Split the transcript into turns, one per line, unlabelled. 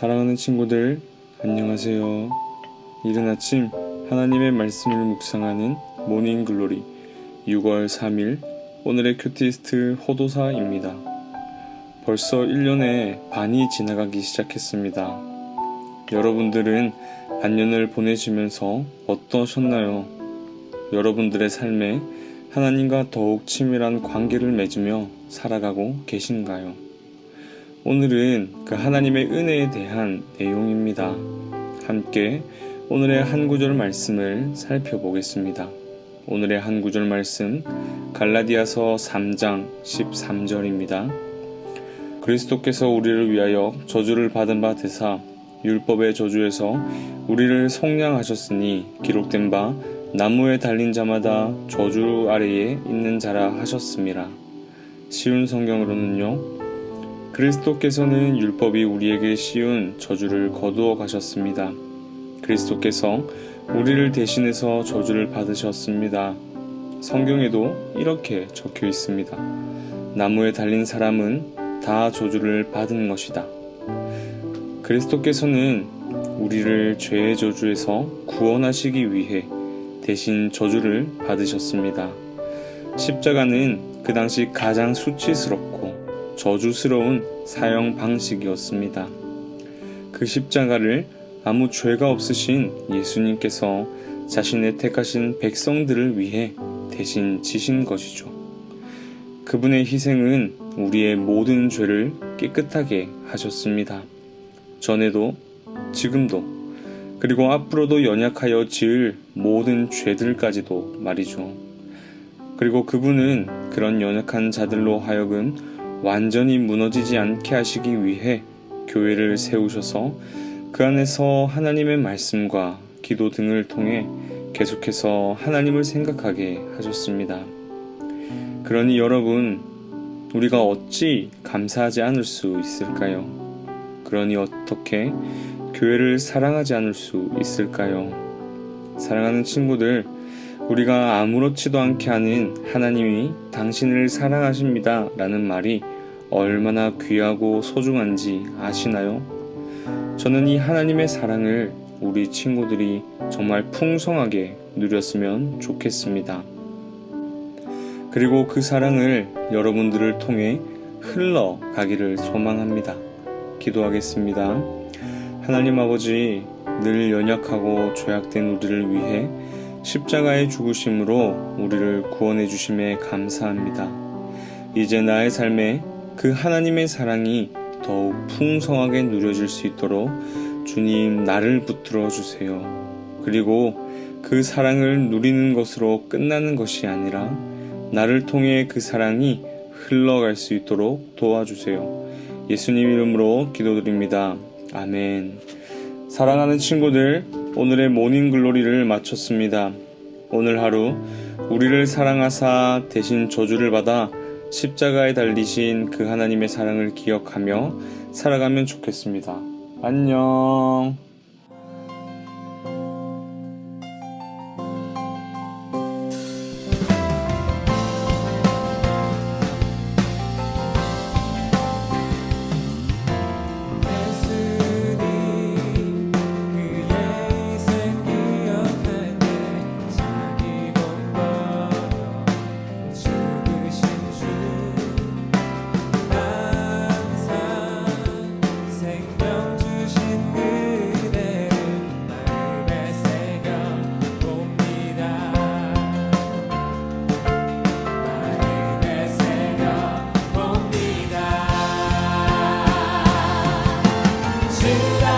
사랑하는 친구들, 안녕하세요. 이른 아침 하나님의 말씀을 묵상하는 모닝 글로리 6월 3일 오늘의 큐티스트 호도사입니다. 벌써 1년의 반이 지나가기 시작했습니다. 여러분들은 반년을 보내시면서 어떠셨나요? 여러분들의 삶에 하나님과 더욱 친밀한 관계를 맺으며 살아가고 계신가요? 오늘은 그 하나님의 은혜에 대한 내용입니다. 함께 오늘의 한 구절 말씀을 살펴보겠습니다. 오늘의 한 구절 말씀 갈라디아서 3장 13절입니다. 그리스도께서 우리를 위하여 저주를 받은 바 되사 율법의 저주에서 우리를 속량하셨으니 기록된 바 나무에 달린 자마다 저주 아래에 있는 자라 하셨습니다. 쉬운 성경으로는요. 그리스도께서는 율법이 우리에게 씌운 저주를 거두어 가셨습니다. 그리스도께서 우리를 대신해서 저주를 받으셨습니다. 성경에도 이렇게 적혀 있습니다. 나무에 달린 사람은 다 저주를 받은 것이다. 그리스도께서는 우리를 죄의 저주에서 구원하시기 위해 대신 저주를 받으셨습니다. 십자가는 그 당시 가장 수치스럽고 저주스러운 사형 방식이었습니다. 그 십자가를 아무 죄가 없으신 예수님께서 자신의 택하신 백성들을 위해 대신 지신 것이죠. 그분의 희생은 우리의 모든 죄를 깨끗하게 하셨습니다. 전에도, 지금도, 그리고 앞으로도 연약하여 지을 모든 죄들까지도 말이죠. 그리고 그분은 그런 연약한 자들로 하여금 완전히 무너지지 않게 하시기 위해 교회를 세우셔서 그 안에서 하나님의 말씀과 기도 등을 통해 계속해서 하나님을 생각하게 하셨습니다. 그러니 여러분, 우리가 어찌 감사하지 않을 수 있을까요? 그러니 어떻게 교회를 사랑하지 않을 수 있을까요? 사랑하는 친구들, 우리가 아무렇지도 않게 하는 하나님이 당신을 사랑하십니다. 라는 말이 얼마나 귀하고 소중한지 아시나요? 저는 이 하나님의 사랑을 우리 친구들이 정말 풍성하게 누렸으면 좋겠습니다. 그리고 그 사랑을 여러분들을 통해 흘러가기를 소망합니다. 기도하겠습니다. 하나님 아버지, 늘 연약하고 죄악된 우리를 위해 십자가의 죽으심으로 우리를 구원해 주심에 감사합니다. 이제 나의 삶에 그 하나님의 사랑이 더욱 풍성하게 누려질 수 있도록 주님 나를 붙들어 주세요. 그리고 그 사랑을 누리는 것으로 끝나는 것이 아니라 나를 통해 그 사랑이 흘러갈 수 있도록 도와주세요. 예수님 이름으로 기도드립니다. 아멘. 사랑하는 친구들, 오늘의 모닝 글로리를 마쳤습니다. 오늘 하루 우리를 사랑하사 대신 저주를 받아 십자가에 달리신 그 하나님의 사랑을 기억하며 살아가면 좋겠습니다. 안녕.
to